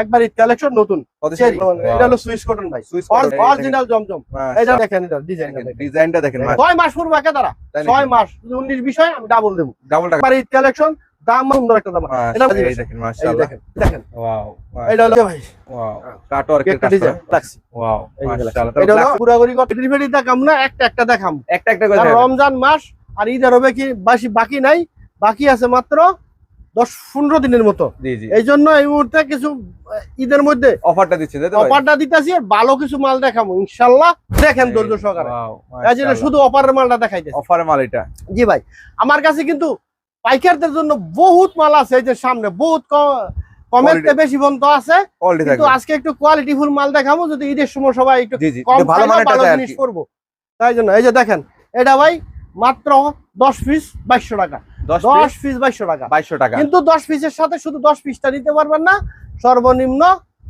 একবার ঈদ কালেকশন নতুন। কত। এটা হলো সুইস কটন ভাই। অরিজিনাল জমজম। এটা দেখেন এটা ডিজাইন ডিজাইনটা দেখেন ছয় মাস পূর্বে একে তারা ছয় মাস। উনিশ বিষয় আমি ডাবল দেবো। ডাবল টাকা। একবার ঈদ কালেকশন দাম সুন্দর একটা দাম। এটা দেখেন মাশাআল্লাহ। দেখেন দেখেন। ওয়াও এটা হলো ভাই ওয়াও কাটওয়ার্কের একটা ডিজাইন ওয়াও মাশাআল্লাহ। এটা হলো পুরাপুরি ডেলিভারি দেখাম না একটা একটা দেখাম। একটা একটা করে রমজান মাস আর ঈদের হবে কি বাকি নাই বাকি আছে মাত্র দশ পনেরো দিনের মতো। এই জন্য এই মুহূর্তে কিছু ঈদের মধ্যে অফারটা দিচ্ছে? অফারটা দিতেছি আর ভালো কিছু মাল দেখাবো ইনশাল্লাহ। দেখেন ধৈর্য সহকারে। শুধু অফারের মালটা দেখাইতেছি। অফারের মাল এটা। জি ভাই আমার কাছে কিন্তু পাইকারদের জন্য বহুত মাল আছে এই যে সামনে বহুত কমের বেশি পর্যন্ত আছে। কিন্তু আজকে একটু কোয়ালিটি ফুল মাল দেখাবো যদি ঈদের সময় সবাই একটু কম ভালো জিনিস করব। তাই জন্য এই যে দেখেন এটা ভাই মাত্র দশ পিস বাইশশো টাকা। 10 দশ পিস বাইশশো টাকা 2200 টাকা কিন্তু দশ পিসের সাথে শুধু দশ পিসটা নিতে পারবেন না সর্বনিম্ন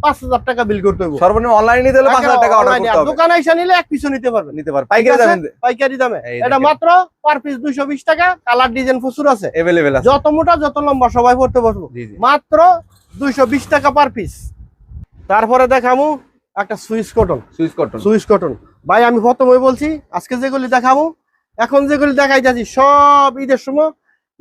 পাঁচ হাজার টাকা বিল করতে হবে সর্বনিম্ন অনলাইনে নিতে হলে 5000 টাকা অর্ডার করতে হবে দোকানে এসে নিলে এক পিসও নিতে পারবেন নিতে পার পাইকারি ঠিক আছে? দামে পাইকারি দামে এই এটা দেখেন। মাত্র পার পিস দুইশো বিশ টাকা কালার ডিজাইন প্রচুর আছে अवेलेबल আছে যত মোটা যত লম্বা সবাই পড়তে পারবো জি জি মাত্র দুইশো বিশ টাকা পার পিস তারপরে দেখামু একটা swiss cotton switch cotton swiss cotton ভাই আমি প্রথমে বলছি আজকে যেগুলি দেখাবো এখন যেগুলি দেখাই যাচ্ছি সব ঈদের সময়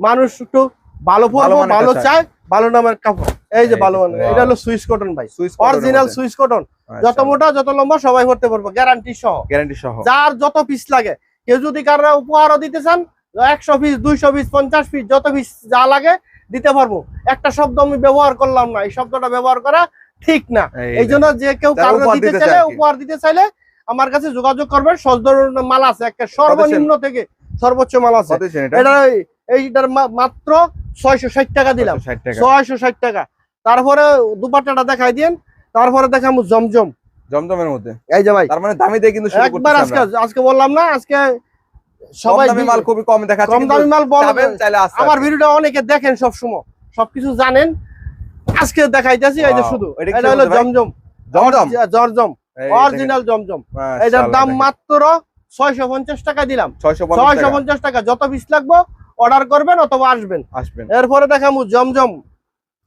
মানুষ একটু ভালো পরবো ভালো। চায় ভালো নামের কাপড়। এই যে ভালো মানের এটা হলো সুইস কটন ভাই। Swiss original Swiss cotton. যত মোটা যত লম্বা সবাই পড়তে পারব গ্যারান্টি সহ। গ্যারান্টি সহ। যার যত পিস লাগে। কেউ যদি কারও উপহারও দিতে চান একশো পিস দুইশো পিস পঞ্চাশ পিস যত পিস যা লাগে দিতে পারব। একটা শব্দ আমি ব্যবহার করলাম না এই শব্দটা ব্যবহার করা ঠিক না। এই জন্য যে কেউ দিতে চাইলে। উপহার দিতে চাইলে আমার কাছে যোগাযোগ করবেন। ধরনের মাল আছে একটা সর্বনিম্ন থেকে সর্বোচ্চ মাল আছে। এটা? এইটার মাত্র ছয়শো ষাট টাকা দিলাম। ছয়শো ষাট টাকা। তারপরে দুপাট্টাটা দেখাই দিন। তারপরে দেখাম জমজম। জমজমের মধ্যে। এই যে ভাই। তার মানে দামি কিন্তু একবার আজকে আজকে বললাম না আজকে সবাই সবাই দামি মাল খুবই কম দেখাচ্ছে কম দামি মাল বলবেন চাবেন চাইলে আসতে আমার ভিডিওটা অনেকে দেখেন সব সময় সবকিছু জানেন। আজকে দেখাইতেছি এই যে শুধু। এটা হলো বলতে জমজম। অরিজিনাল জমজম। এটার দাম মাত্র ছয়শো পঞ্চাশ টাকা দিলাম। দেখেন। 650 ছয়শো টাকা পঞ্চাশ টাকা। যত পিস লাগবো অর্ডার করবেন অথবা আসবেন। আসবেন। এরপরে দেখামু জমজম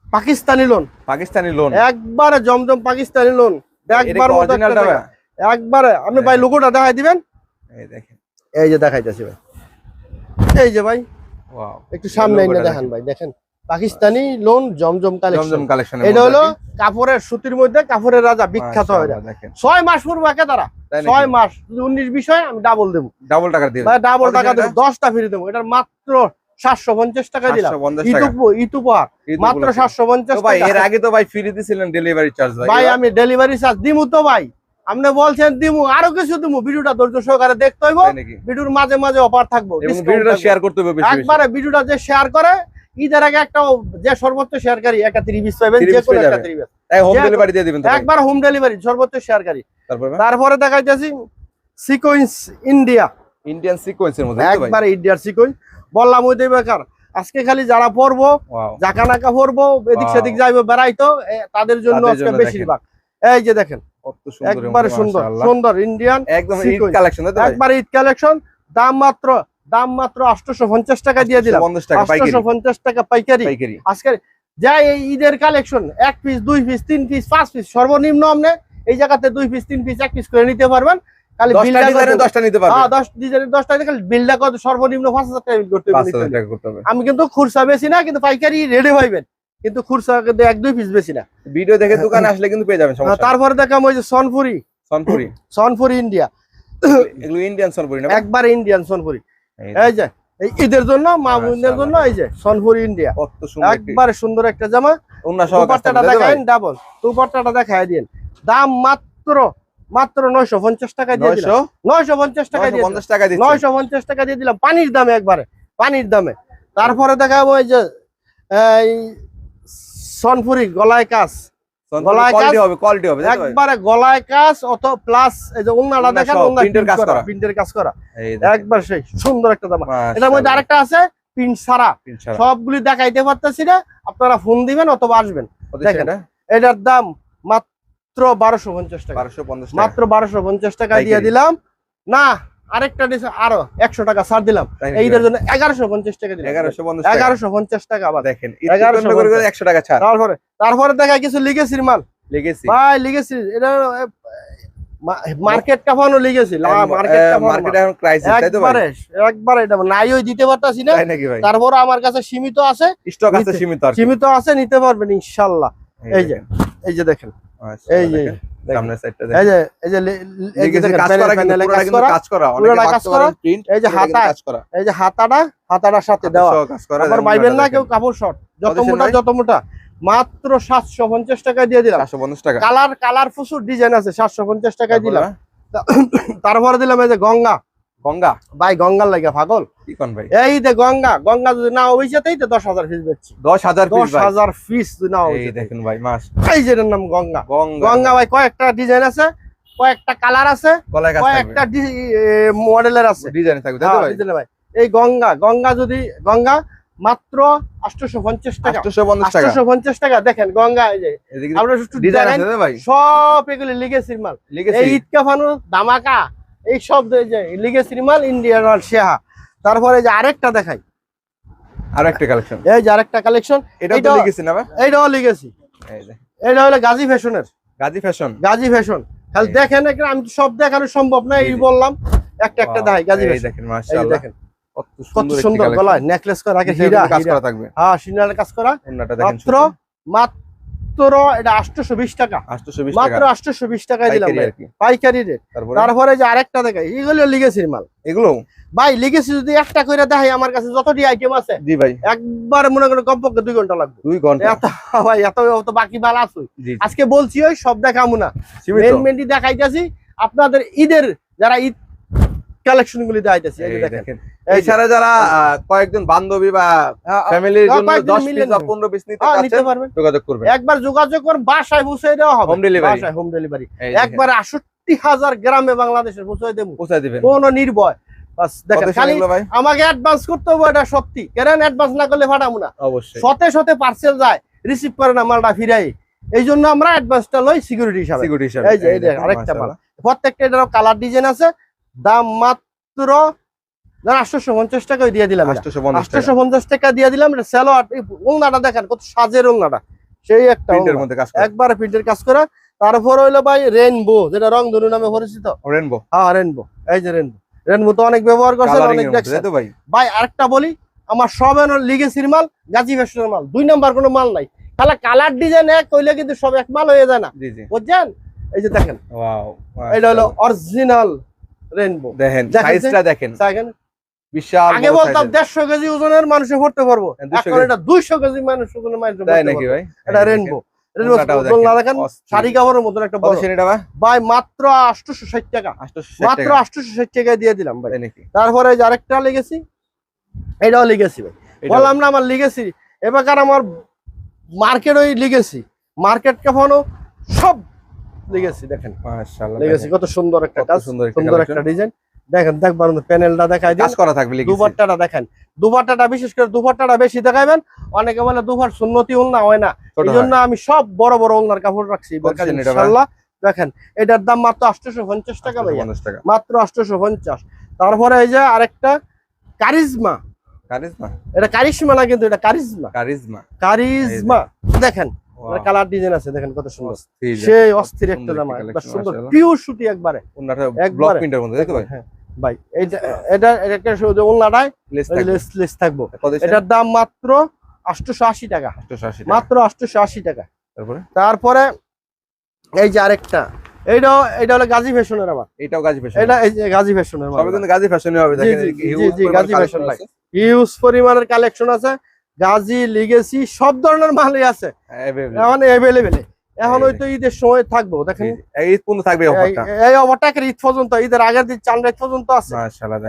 পাকিস্তানি লোন। পাকিস্তানি লোন। একবারে জমজম পাকিস্তানি লোন। একবার। একবারে আপনি ভাই লোগোটা দেখাই দিবেন? এই দেখেন। এই যে দেখাইতেছি ভাই। এই যে ভাই একটু সামনে দেখান। ভাই দেখেন। পাকিস্তানি লোন জমজম কালেকশন কালেকশন এটা হলো কাপড়ের সুতির মধ্যে কাপড়ের রাজা বিখ্যাত দেখেন। ছয় মাস পূর্বে একে তারা। ছয় মাস। উনিশ বিষয় আমি ডাবল দেবো। ডাবল টাকা দিয়ে ডাবল টাকা দেবো দশটা ফ্রি দেবো। এটার মাত্র সাতশো পঞ্চাশ টাকা দিলাম। 750 টাকা। ইতুপ ইতুপার ঈদ মাত্র সাতশো পঞ্চাশ ভাই এর আগে তো ভাই ফ্রি দিছিলেন ডেলিভারি চার্জ ভাই। আমি ডেলিভারি চার্জ দিমু তো ভাই। আপনি বলছেন দিমু আরও কিছু দিমু। ভিডিওটা ধৈর্য সহকারে দেখতে হইব। ভিডিওর মাঝে মাঝে অফার থাকব। ভিডিওটা শেয়ার করতে হবে একবারে ভিডিওটা যে শেয়ার করে ঈদের আগে একটা যে সর্বোচ্চ শেয়ারকারী একটা ত্রিশ পাইবেন 30 যে কোনো একটা তাই হোম ডেলিভারি দিয়ে দিবেন একবার হোম ডেলিভারি সর্বোচ্চ শেয়ারকারী তারপর তারপরে দেখাইতেছি সিকোয়েন্স ইন্ডিয়া ইন্ডিয়ান সিকোয়েন্সের মধ্যে একবার ইন্ডিয়ার সিকোয়েন্স বললাম ওই বেকার আজকে খালি যারা পড়ব ওয়াও জাকানাকা পড়ব এদিক সেদিক যাইবো বেড়াইতো তাদের জন্য আজকে বেশিরভাগ। এই যে দেখেন একবারে সুন্দর সুন্দর ইন্ডিয়ান একদম ঈদ কালেকশন একবার ঈদ কালেকশন দাম মাত্র দাম মাত্র আটশোশো পঞ্চাশ টাকা দিয়ে দিলাম। 50 পাইকারি। আটশোশো পঞ্চাশ টাকা পাইকারি। পাইকারি। আজকে যা এই ঈদের কালেকশন এক পিস দুই পিস তিন পিস পাঁচ পিস সর্বনিম্ন আপনি এই জায়গাতে দুই পিস তিন পিস এক পিস করে নিতে পারবেন। খালি 10টা বিলটা ডিজাইনের 10টা নিতে পারবে। হ্যাঁ দশ ডিজাইনের দশটা খালি বিলটা কত সর্বনিম্ন পাঁচ হাজার টাকা করতে হবে। 5000 টাকা করতে হবে। আমি কিন্তু খুরসা বেশি না কিন্তু পাইকারি রেডি হইবেন কিন্তু খুরসা কিন্তু এক দুই পিস বেশি না। ভিডিও দেখে দোকানে আসলে কিন্তু পেয়ে যাবেন তারপরে দেখাম ওই যে সনপুরি। সনপুরি। সনপুরি ইন্ডিয়া এগুলো ইন্ডিয়ান সনপুরি না একবার ইন্ডিয়ান সনপুরি। এই যে এই ঈদের জন্য মা বোনদের জন্য এই যে সনপুরি ইন্ডিয়া একবারে সুন্দর একটা জামা। দুপাট্টাটা? দেখাইন ডাবল দুপাট্টাটা দেখাই দিন। দাম মাত্র মাত্র নয়শো পঞ্চাশ টাকা দিয়ে দিলাম। 900 নয়শো পঞ্চাশ টাকা দিয়ে দিলাম। 950 টাকা দিচ্ছে নয়শো পঞ্চাশ টাকা দিয়ে দিলাম পানির দামে একবারে পানির দামে। তারপরে দেখাবো এই যে এই সনপুরি গলায় কাজ। গলায় কাজ- হবে কোয়ালিটি হবে তাই তো ভাই? একবারে গলায় কাজ অত প্লাস এই যে উন্নাটা দেখেন সহ, প্রিন্টের কাজ করা। প্রিন্টের কাজ করা একবার সেই সুন্দর একটা জামা এটার মধ্যে আরেকটা আছে প্রিন্ট। সবগুলি দেখাইতে পারতেছি না আপনারা ফোন দিবেন অথবা আসবেন দেখেন। এটার দাম মাত্র বারোশো পঞ্চাশ টাকা 1250 টাকা। মাত্র বারোশো পঞ্চাশ টাকা দিয়ে দিলাম না আরেকটা ডিস আরও একশো টাকা ছাড় দিলাম। এইটার জন্য এগারোশো পঞ্চাশ টাকা দিলাম। এগারোশো পঞ্চাশ টাকা। এগারোশো পঞ্চাশ টাকা আবার। দেখেন একশো টাকা ছাড়। তারপরে তারপরে দেখা কিছু লিগেসির মাল। লেগেছি ভাই লিগেসি এটা মার্কেট কাফানো মার্কেট মার্কেটে এখন ক্রাইসিস তাই তো ভাই? একবারে একবারে এটা নাই ওই দিতে পারতাছি না। তারপর আমার কাছে সীমিত আছে। স্টক আছে সীমিত সীমিত আছে নিতে পারবেন ইনশাল্লাহ। এই যে এই যে দেখেন। এই যে। সামনের সাইডটা এই যে এই যে এই যে কাজ করা কিন্তু পুরোটা কাজ কিন্তু করা। কাজ করা পুরোটা অনেকে কাজ ভাবতে পারেন প্রিন্ট এই যে হাতায় কাজ করা। এই যে হাতাটা হাতাটার সাথে দেওয়া। কাজ করা আবার যেমন না কেউ কাপড় শর্ট যত মোটা যত মোটা মাত্র সাতশো পঞ্চাশ টাকা দিয়ে দিলাম। 450 টাকা। কালার কালার প্রচুর ডিজাইন আছে সাতশো পঞ্চাশ টাকায় দিলাম। তারপরে দিলাম এই যে গঙ্গা। গঙ্গা? ভাই গঙ্গার লাগে পাগল। কি কোন ভাই? এই যে গঙ্গা গঙ্গা যদি না অভিষেতেই তো দশ হাজার পিস বেচছি। 10000 পিস দশ ভাই। হাজার পিস যদি না এই অভিষেতে দেখেন ভাই মাস। এই যেটার নাম গঙ্গা। গঙ্গা। ভাই কয়েকটা ডিজাইন আছে কয়েকটা কালার আছে কয়েকটা মডেলের আছে। ডিজাইন থাকবে তাই তো হ্যাঁ, ভাই? বুঝলে ভাই। এই গঙ্গা গঙ্গা যদি গঙ্গা মাত্র আটশোশো পঞ্চাশ টাকা। 850 টাকা। আটশোশো পঞ্চাশ টাকা দেখেন গঙ্গা এই যে একটু ডিজাইন আছে ভাই? সব এগুলি লিগেসির মাল। এই ঈদ কাফানো দামাকা এই সব যে লিগেসির মাল ইন্ডিয়ান মাল শেহা তারপরে যে আরেকটা দেখাই। আর একটা কালেকশন এই যে আরেকটা কালেকশন এটাও তো লিখেছি না ভাই? এইটাও যে। এইটা হলো গাজী ফ্যাশনের। গাজী ফ্যাশন। গাজী ফ্যাশন। এই। দেখেন একটা আমি তো সব দেখানো সম্ভব না এই। বললাম। একটা একটা দেখাই গাজী ফ্যাশন। দেখেন মাশাআল্লাহ। দেখেন। কত সুন্দর গলায় নেকলেস করা আগে হীরা কাজ করা থাকবে। হ্যাঁ সিনারের কাজ করা। দেখেন মাত্র মাত্র এটা আটশোশো বিশ টাকা। 820 মাত্র আটশোশো বিশ টাকায় দিলাম পাইকারি রেট তারপরে? যে আরেকটা দেখাই এগুলো লিগেসির মাল। এগুলো? ভাই লিগেসি যদি একটা করে দেখাই আমার কাছে যতটি আইটেম আছে জি ভাই। একবার মনে করেন কমপক্ষে দুই ঘণ্টা লাগবে। দুই ঘণ্টা। এত ভাই এত বাকি মাল আছে। আজকে বলছি ওই সব দেখামু না। মেন মেনটি দেখাইতেছি আপনাদের ঈদের যারা ঈদ কালেকশন গুলি দেখাইতেছি এই দেখেন। এছাড়া যারা কয়েকজন বান্ধবী বা হ্যাঁ, ফ্যামিলির জন্য কয়েকজন 10 পিস বা 15 পিস নিতে চাচ্ছেন যোগাযোগ করবেন। একবার যোগাযোগ করে বাসায় পৌঁছে দেওয়া হবে। Home delivery। বাসায় হোম ডেলিভারি একবার আটষট্টি হাজার গ্রামে বাংলাদেশে পৌঁছে দেবো। পৌঁছায় দিবেন। কোনো নির্ভয়। আমাকে অ্যাডভান্স করতে হবে এটা সত্যি। কেন অ্যাডভান্স না করলে ফাটাবো না? অবশ্যই। শতে শতে পার্সেল যায় রিসিভ করে না মালটা ফিরাই। এই জন্য আমরা অ্যাডভান্সটা লই সিকিউরিটি হিসাবে। সিকিউরিটি হিসাবে। এই যে, আরেকটা মাল। প্রত্যেকটা এটারও কালার ডিজাইন আছে দাম মাত্র আটশোশো পঞ্চাশ টাকা দিয়ে দিলাম এটা। 850 টাকা। আটশোশো পঞ্চাশ টাকা দিয়ে দিলাম স্যালোয়ার ওংনাটা দেখেন কত সাজের ওংনাটা সেই একটা একবার প্রিন্টের কাজ করা। তারপর হইল ভাই রেনবো যেটা রং ধনু নামে পরিচিত। রেনবো হ্যাঁ রেনবো এই যে রেনবো রেনবো তো অনেক ব্যবহার কালারিং অনেক ভাই? ভাই আরেকটা বলি আমার সব লিগেসির মাল গাজী ফ্যাশনের মাল। দুই নাম্বার কোনো মাল নাই। তাহলে কালার ডিজাইন এক কইলে কিন্তু সব এক মাল হয়ে যায় না। বুঝছেন? এই যে দেখেন। এটা হলো অরিজিনাল রেনবো দেখেন দেখেন সাইজটা দেখেন। দেখেন বিশাল আগে বলতাম size-এর। দেড়শো কেজি ওজনের মানুষে পড়তে পারব। হ্যাঁ, 200 এখন এটা দুইশো কেজি মানুষ ওজনের মানুষ তাই নাকি ভাই? এটা রেনবো রেনবো না দেখেন শাড়ি কাপড়ের মতন একটা বড়। সেটা ভাই? মাত্র টাকা। মাত্র টাকা দিয়ে দিলাম ভাই। তারপরে যে আরেকটা লিগেছি এটাও লিগেছি ভাই। বললাম না আমার লিগেছি এবার আমার মার্কেট ওই লিগেছি মার্কেট কেমন সব লিগেছি দেখেন। মাশাআল্লাহ লিগেছি। কত সুন্দর একটা কাজ সুন্দর একটা সুন্দর একটা ডিজাইন দেখেন দেখবার প্যানেলটা দেখাই কাজ করা থাকবে লিখেছি দুপাট্টাটা দেখেন। দুপাট্টাটা বিশেষ করে দুপাট্টাটা বেশি দেখাবেন অনেকে বলে দুপাট সুন্নতি উল না হয় না। ছোট এই জন্য আমি সব বড় বড় ওলনার কাপড় রাখছি ভাই? ইনশাল্লাহ দেখেন এটার দাম মাত্র আটশোশো পঞ্চাশ টাকা ভাইয়া। 850 টাকা। মাত্র আটশোশো পঞ্চাশ। তারপরে এই যে আরেকটা কারিজমা। কারিজমা? এটা কারিশমা না কিন্তু এটা কারিজমা। কারিজমা। কারিজমা। দেখেন কালার ডিজাইন আছে দেখেন কত সুন্দর। সেই অস্থির একটা জামা একবার সুন্দর পিওর সুতি একবারে। ওনাটা ব্লক প্রিন্টের মধ্যে তাই তো ভাই হ্যাঁ ভাই এইটা এটা এটা শুধু ওলনাটায় লেস লেস লেস থাকব। এটার দাম মাত্র আটশোশো আশি টাকা। 880 মাত্র আটশোশো আশি টাকা। তারপরে? তারপরে এই যে আরেকটা এইটাও এটা হলো গাজী ফ্যাশনের আমার। এটাও গাজী ফ্যাশন এটা এই যে গাজী ফ্যাশনের কিন্তু গাজী ফ্যাশনই হবে দেখেন জি, জি, গাজী ভাই। হিউজ পরিমাণের কালেকশন আছে। গাজী লিগেসি সব ধরনের মালই আছে। এখন এখন ওই তো ঈদের সময় থাকব দেখেন। ঈদ পর্যন্ত থাকবে এই- অফারটা? ঈদ পর্যন্ত ঈদের আগের দিন চান রাত পর্যন্ত আছে।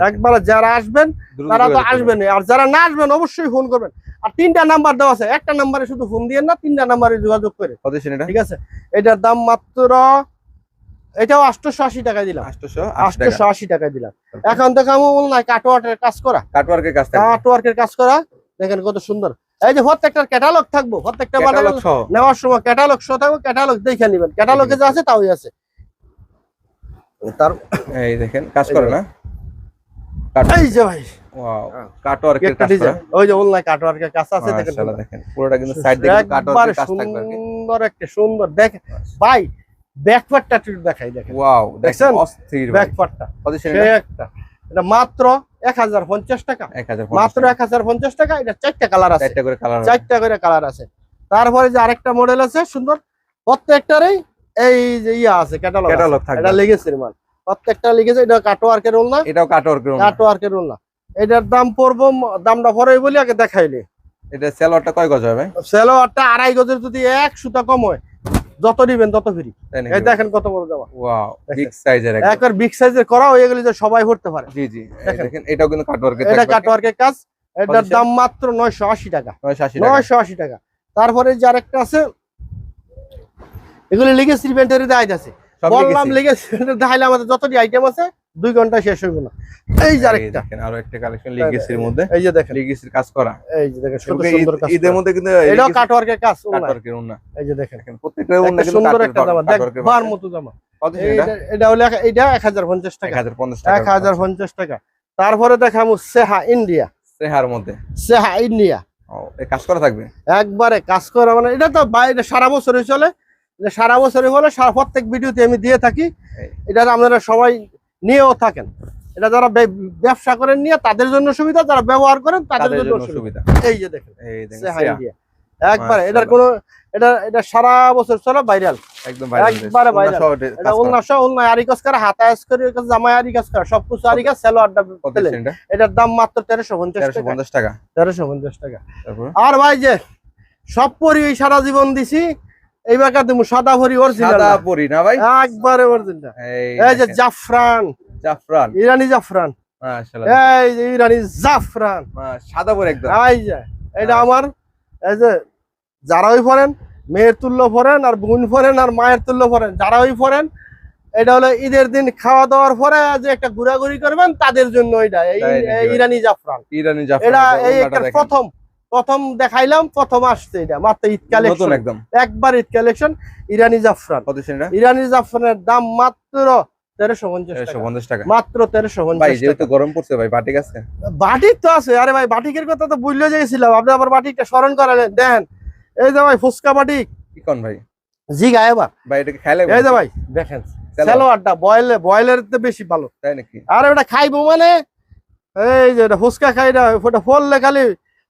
একবার যারা আসবেন তারা তো আসবেন আর যারা না আসবেন অবশ্যই ফোন করবেন। আর তিনটা নাম্বার দেওয়া আছে। একটা নাম্বারে শুধু ফোন দিয়ে না তিনটা নাম্বারে যোগাযোগ করে। ঠিক আছে? এটার দাম মাত্র এটাও আটশোশো আশি টাকায় দিলাম। 880 টাকা। আশি টাকায় দিলাম। এখন তো কামো নাই কাটোয়াটের কাজ করা। কাটওয়ার্কের কাজ কাটওয়ার্কের কাজ করা। দেখেন কত সুন্দর। এই যে প্রত্যেকটা ক্যাটালগ থাকব প্রত্যেকটা সহ। নেওয়ার সময় ক্যাটালগ শো থাকবে ক্যাটালগ দেখে নেবেন। ক্যাটালগে যা আছে তাই আছে। তার এই দেখেন কাজ করে না? এই যে ভাই। দেখেন। এটা মাত্র এক হাজার পঞ্চাশ টাকা। 1050 মাত্র এক হাজার পঞ্চাশ টাকা এটা চারটা কালার আছে। চারটা করে কালার চারটা করে কালার আছে। তারপরে যে আরেকটা মডেল আছে সুন্দর প্রত্যেকটারই এই যে ইয়া আছে ক্যাটালগ ক্যাটালগ থাকবে। এটা লেগেছে মাল। প্রত্যেকটা লেগেছে এটা কাটোয়ার্কের রোল না এটাও কাটওয়ার্কের কাটোয়ার্কের রোল না এটার দাম পড়ব ম- দামটা পরে বলি আগে দেখাইলে এটা সেলোয়ারটা কয় গজ হবে সেলোয়ারটা আড়াই গজের যদি এক সুতা কম হয় যত নিবেন তত ফ্রি। এই দেখেন কত বড় জামা। ওয়াও বিগ সাইজের একবার বিগ সাইজের করা হয়ে গেলে যে সবাই ভরতে পারে। জি জি। দেখেন। এটাও কিন্তু কাটওয়ার্কের এটা কাটওয়ার্কের কাজ। এটার দাম মাত্র নয়শো আশি টাকা। 980 টাকা। তারপরে যে আরেকটা আছে এগুলো লিগে সিমেন্টের দায় আছে। সব বললাম লিখেছি। লিগে সিমেন্টের দাইলে আমাদের যতটি আইটেম আছে দুই ঘণ্টা শেষ হইব না। এই যে আরেকটা। দেখেন আরও একটা কালেকশন লিগেসির মধ্যে। এই যে দেখেন। লিগেসির কাজ করা। এই যে দেখেন সুন্দর ঈদ- কাজ করা। মধ্যে কিন্তু এটাও কাটওয়ার্কের কাজ কাটওয়ার্কের উন্না। এই যে দেখেন। দেখেন প্রত্যেকটা উন্না কিন্তু সুন্দর একটা জামা। কাটওয়ার্কের দেখবার মতো জামা। এটা হলো এটা এক হাজার পঞ্চাশ টাকা। 1050 টাকা। এক হাজার পঞ্চাশ টাকা। তারপরে দেখাবো সেহা ইন্ডিয়া। সেহার মধ্যে। সেহা ইন্ডিয়া। কাজ করা থাকবে? একবারে কাজ করা মানে এটা তো বাইরে সারা বছরই চলে। এটা সারা বছরই সারা প্রত্যেক ভিডিওতে আমি দিয়ে থাকি। এটা আপনারা সবাই নিয়েও থাকেন। এটা যারা ব্যবসা করেন নিয়ে তাদের জন্য সুবিধা যারা ব্যবহার করেন তাদের জন্য সুবিধা। এই যে দেখেন একবারে এটার কোনো এটা এটা সারা বছর চলে ভাইরাল। একদম একবারে। এটা উন্না সহ উন্না আরি কাজ করা হাতা কাজ করে জামাই আরি কাজ করা সবকিছু আরি কাজ সেলোয়ারটা পেলেন। এটার দাম মাত্র তেরোশো পঞ্চাশ তেরোশো টাকা পঞ্চাশ টাকা। তেরোশো পঞ্চাশ টাকা। আর ভাই যে সব পরি সারা জীবন দিছি তুমি সাদা ভরি অরিজিনাল সাদা পরি না ভাই? একবারে অরিজিনাল এই এই যে জাফরান। জাফরান। ইরানি জাফরান। মাশাআল্লাহ। এই যে ইরানি জাফরান। সাদা পরি একদম। এই যে এটা আচ্ছা। আমার এই যে যারাই পড়েন মেয়ের তুল্য পড়েন আর বোন পড়েন আর মায়ের তুল্য পড়েন যারাই পড়েন এটা হলো ঈদের দিন খাওয়া দাওয়ার পরে যে একটা ঘোরাঘুরি করবেন তাদের জন্য এটা এই এই? ইরানি জাফরান। ইরানি জাফরান এটা এই একটা প্রথম। প্রথম দেখাইলাম প্রথম আসছে এটা মাত্র ঈদ কালেকশন একদম। একবার ঈদ কালেকশন ইরানি জাফরান। ইরানি জাফরানের দাম মাত্র তেরোশো পঞ্চাশ টাকা। পঞ্চাশ টাকা। মাত্র তেরোশো ভাই পঞ্চাশ যেহেতু গরম পড়ছে ভাই বাটিক আছে? বাটিক তো আছে আরে ভাই বাটিকের কথা তো বুঝলে গেছিলাম। আপনি আবার বাটিকটা স্মরণ করালেন এই যে ভাই ফুচকা বাটিক। কি কোন ভাই? জি ভাই এটাকে খেলে এই যে ভাই দেখেন সালোয়ারটা বয়েলে বয়েলের তো বেশি ভালো। তাই নাকি? আর ওটা খাইবো মানে? এই যে এটা ফুচকা খাই না ওটা ফললে খালি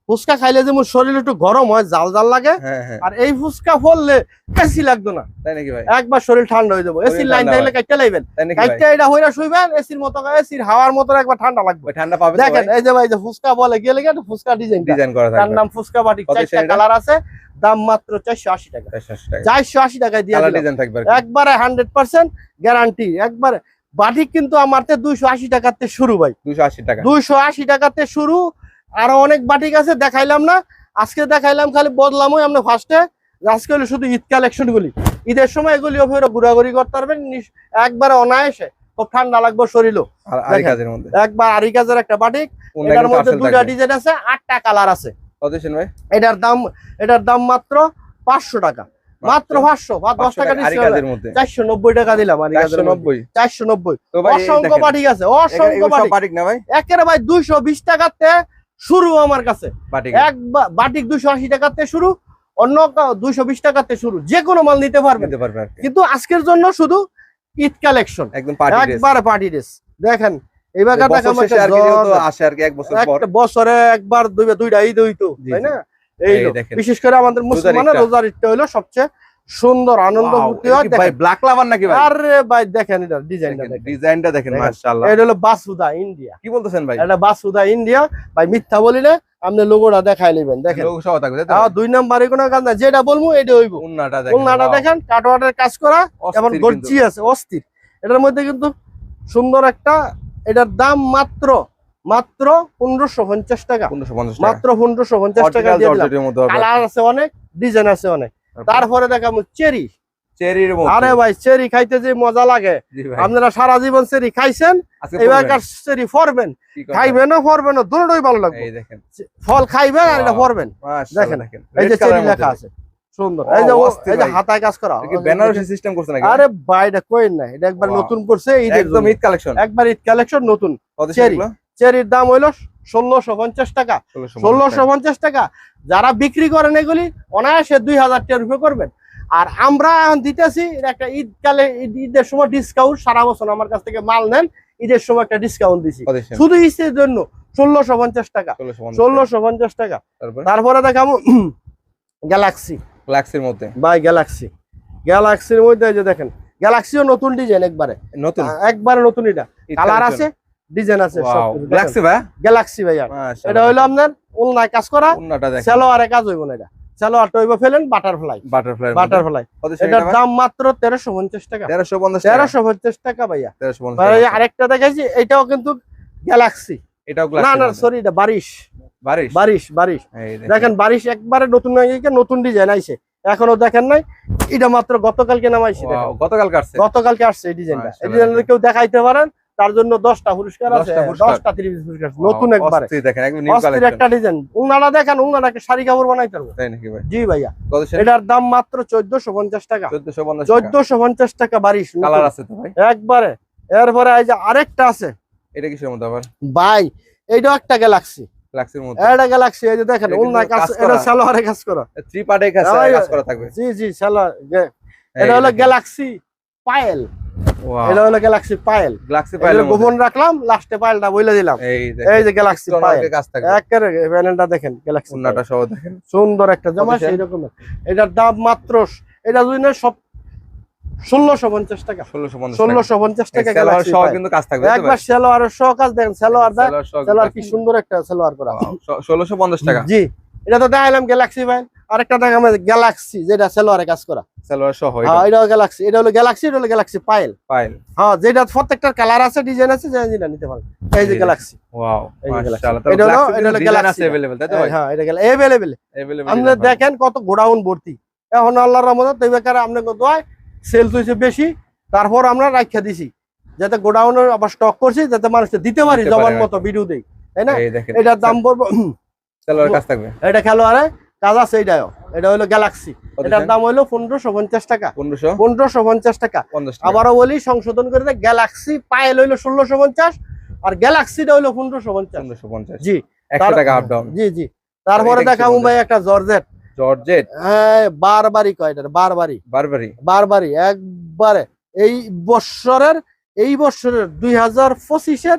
ফুচকা খাইলে যে মোর শরীর একটু গরম হয় জাল জাল লাগে। হ্যাঁ হ্যাঁ। আর এই ফুচকা ফললে এসি লাগতো না। তাই নাকি ভাই? একবার শরীর ঠান্ডা হয়ে যাব। এসির লাইন থাকলে কাটতে লাইবেন কাটতে এটা হইরা শুইবেন এসির মতো এসির হাওয়ার মতো একবার ঠান্ডা লাগবে। ঠান্ডা পাবে দেখেন এই যে ভাই যে ফুচকা বলে গেলে গেলে ফুচকা ডিজাইন ডিজাইন করা থাকে তার নাম ফুচকা বাটি। চারটা কালার আছে। দাম মাত্র চারশো আশি টাকা। 480 টাকা। চারশো আশি টাকায় দিয়ে। ডিজাইন থাকবে একবারে হান্ড্রেড পার্সেন্ট গ্যারান্টি। একবারে বাটিক কিন্তু আমার দুইশো আশি টাকাতে শুরু ভাই। 280 টাকা। দুইশো আশি টাকাতে শুরু। আরও অনেক বাটিক আছে দেখাইলাম না। আজকে দেখাইলাম খালি বদলাম ওই আমরা ফার্স্টে আজকে হলো শুধু ঈদ কালেকশন গুলি। ঈদের সময় এগুলি ওভাবে ঘোরাঘুরি করতে পারবেন একবারে অনায়াসে খুব ঠান্ডা লাগবে শরীরও। একবার আরি কাজের একটা বাটিক। এটার মধ্যে দুটা ডিজাইন আছে আটটা কালার আছে। এটার দাম এটার দাম মাত্র পাঁচশো টাকা। মাত্র পাঁচশো বা দশ টাকা চারশো নব্বই টাকা দিলাম আরি কাজের মধ্যে। 490 চারশো নব্বই। অসংখ্য বাটিক আছে অসংখ্য বাটিক। না ভাই? একের ভাই দুইশো বিশ টাকাতে শুরু আমার কাছে। এক বাটিক দুইশো আশি টাকাতে শুরু অন্য দুইশো বিশ টাকাতে শুরু। যে কোনো মাল নিতে পারবে কিন্তু আজকের জন্য শুধু ঈদ কালেকশন। একদম পার্টি ড্রেস একবারে পার্টি ড্রেস দেখেন এইবার বছর একবার দুইটা ঈদ হইতো তাই না? এই এই। বিশেষ করে আমাদের মুসলমানের। রোজার ঈদটা হলো সবচেয়ে সুন্দর আনন্দ ফুর্তি হয় ভাই ব্ল্যাক লাভার নাকি ভাই? আরে ভাই দেখেন এটা ডিজাইনটা দেখেন ডিজাইনটা দেখেন দেখেন। মাশাআল্লাহ। এটা হলো বাসুদা ইন্ডিয়া। কি বলতেছেন ভাই? এটা বাসুদা ইন্ডিয়া। ভাই মিথ্যা বলি না আপনি লোগোটা দেখাই নেবেন দেখেন। লোক সহ থাকবে তাই দুই নাম্বারে কোনো কাজ না যেটা বলব এটা হইব। উন্নাটা দেখেন উন্নাটা দেখেন কাজ করা এবং গর্জি আছে অস্থির। এটার মধ্যে কিন্তু সুন্দর একটা এটার দাম মাত্র মাত্র পনেরোশো পঞ্চাশ টাকা। 1550 মাত্র পনেরোশো পঞ্চাশ টাকা কালার আছে অনেক ডিজাইন আছে অনেক। তারপরে দেখাবো চেরি। চেরির আরে ভাই চেরি খাইতে যে মজা লাগে। আপনারা সারা জীবন চেরি খাইছেন এবারকার চেরি ফরবেন। দুটোই ভালো লাগবে। ফল খাইবেন আর এটা ফরবেন। দেখেন, দেখেন। এই যে চেরি লেখা আছে। সুন্দর। এই যে ও- এই যে হাতায় কাজ করা। বেনারসি সিস্টেম করছে নাকি? আরে ভাই এটা কইন না এটা একবার নতুন করছে একদম। ঈদ কালেকশন একবার ঈদ কালেকশন নতুন চেরির দাম হইল ষোলোশো পঞ্চাশ টাকা। ষোলোশো পঞ্চাশ টাকা। যারা বিক্রি করেন এগুলি অনায়াসে দুই হাজার টাকা করবেন। আর আমরা এখন দিতেছি একটা ঈদ কালে ঈদ- ঈদের সময় ডিসকাউন্ট সারা বছর আমার কাছ থেকে মাল নেন ঈদের সময় একটা ডিসকাউন্ট দিছি। শুধু ঈদের জন্য ষোলোশো পঞ্চাশ টাকা। ষোলোশো পঞ্চাশ টাকা। তারপরে? দেখাবো গ্যালাক্সি গ্যালাক্সির মধ্যে। বাই গ্যালাক্সি গ্যালাক্সির মধ্যে যে দেখেন গ্যালাক্সিও নতুন ডিজাইন একবারে। নতুন? একবারে নতুন এটা। কালার আছে ডিজাইন আছে গ্লাক্সি ভাই? গ্যালাক্সি ভাইয়া এটা হইল আপনার উলনায় কাজ করা সেলোয়ারে কাজ হইব না এটা। সেলোয়ারটা হইব ফেলেন বাটারফ্লাই বাটারফ্লাই বাটারফ্লাই কত এটার দাম মাত্র তেরোশো পঞ্চাশ টাকা। 1350 তেরোশো পঞ্চাশ টাকা ভাইয়া। 1350 ভাই, আরেকটা দেখাইছি এটাও কিন্তু গ্যালাক্সি এটাও না না সরি এটা বারিশ। বারিশ? বারিশ বারিশ। দেখেন। বারিশ একবারে নতুন নতুন ডিজাইন আইছে। এখনও দেখেন নাই। এটা মাত্র গতকালকে নামাইছি দেখেন। Wow, গতকাল গতকালকে আসছে এই ডিজাইনটা এই। ডিজাইনটা কেউ দেখাইতে পারেন। তার জন্য দশটা পুরস্কার আছে দশটা। ত্রিশ পুরস্কার নতুন একবারে। দেখেন একটা ডিজাইন উনারা দেখেন উনারা একটা শাড়ি কাপড় বানাইতে পারব জি ভাইয়া। এটার দাম মাত্র চোদ্দশো পঞ্চাশ টাকা। 1450 টাকা। চোদ্দশো পঞ্চাশ টাকা বারিশ নতুন। কালার আছে একবারে। এরপরে এই যে আরেকটা আছে। এটা কিসের মধ্যে আবার? ভাই এইটাও একটা গ্যালাক্সি এটা গ্যালাক্সি এই যে দেখেন এটা কাজ এটা। সালোয়ারে কাজ করা। থ্রি পার্টে কাজ কাজ করা থাকবে। জি জি সালোয়ার এটা হলো গ্যালাক্সি পায়েল এটা হলো গ্যালাক্সি পায়েল গোপন রাখলাম লাস্টে পায়েলটা বলে দিলাম। এই এই যে গ্যালাক্সি পায়েল একেবারে প্যানেলটা দেখেন গ্যালাক্সি উন্নাটা সহ দেখেন। সুন্দর একটা জামা সেই রকমের এটার দাম মাত্র এটা যদি না সব ষোলোশো পঞ্চাশ টাকা। 1650 ষোলোশো পঞ্চাশ টাকা কিন্তু কাজ থাকবে একবার সেলোয়ারের সহ কাজ দেখেন সেলোয়ার সালোয়ার সেলোয়ার কি সুন্দর একটা সেলোয়ার করা। ষোলোশো পঞ্চাশ টাকা। জি এটা তো দেখাইলাম গ্যালাক্সি ভাই আরেকটা দেখাম গ্যালাক্সি যেটা সেলোয়ারে কাজ করা। সালোয়ার সহ হ্যাঁ এটাও গ্যালাক্সি এটা হলো গ্যালাক্সি এটা হলো গ্যালাক্সি পাইল পাইল হ্যাঁ যেটা প্রত্যেকটার কালার আছে ডিজাইন আছে যেটা নিতে পারেন এই যে গ্যালাক্সি ওয়াও এই যে Galaxy। মাশাআল্লাহ এটা হলো- এটা হলো কিন্তু design Galaxy আছে available তাই তো ভাই? হ্যাঁ এটা আপনি দেখেন কত গোডাউন ভর্তি। এখন আল্লাহর রহমত তৈবে কারে আপনি কত হয় সেল হয়েছে বেশি তারপর আমরা রাখা দিছি। যাতে গোডাউনে আবার স্টক করছি যাতে মানুষকে দিতে পারি পারে মতো ভিডিও দেই তাই না? এটার দাম পড়ব সালোয়ার কাজ থাকবে। এটা খেলোয়াড়ে কাজ আছে এইটাও এটা হলো গ্যালাক্সি এটার দাম? হলো পনেরোশো পঞ্চাশ টাকা। 1500 পনেরোশো পঞ্চাশ টাকা। 50 টাকা। আবারও বলি সংশোধন করে গ্যালাক্সি পায়েল হইল ষোলোশো পঞ্চাশ আর গ্যালাক্সিটা হইল পনেরোশো পঞ্চাশ। 1550 জি। টাকা আপ ডাউন জি জি। তারপরে দেখা মুম্বাই একটা জর্জেট জর্জেট হ্যাঁ বারবারই কয় এটা বারবারই। বারবারি বারবারই একবারে। এই বৎসরের এই বৎসরের দুই হাজার পঁচিশের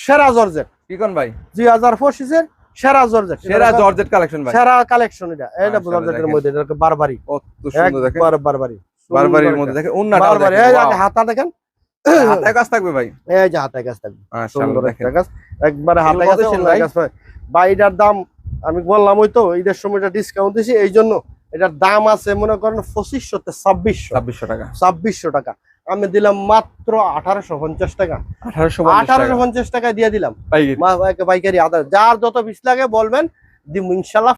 সেরা জর্জেট কি কোন ভাই? দুই হাজার পঁচিশের সেরা জর্জেট। সেরা জর্জেট কালেকশন ভাই। সেরা কালেকশন এটা। এটা মাশাআল্লাহ, জর্জেটের। মধ্যে এটা বারবারই কত সুন্দর দেখেন। বারবারই বারবারির মধ্যে দেখেন দেখেন এই যে হাতা দেখেন। হাতে কাজ থাকবে ভাই। এই যে হাতে গাছ থাকবে। সুন্দর একটা একবারে হাতে গাছ ভাই? এটার দাম আমি বললাম ওই তো ঈদের সময় এটা ডিসকাউন্ট দিছি এই জন্য এটার দাম আছে মনে করেন পঁচিশশো তে ছাব্বিশশো 2600 টাকা। ছাব্বিশশো টাকা। আমি দিলাম মাত্র আঠারোশো পঞ্চাশ টাকা। 1850 আঠারোশো পঞ্চাশ টাকা দিয়ে দিলাম। পাইকারি। আদার যার যত পিস লাগে বলবেন দিব ইনশাল্লাহ।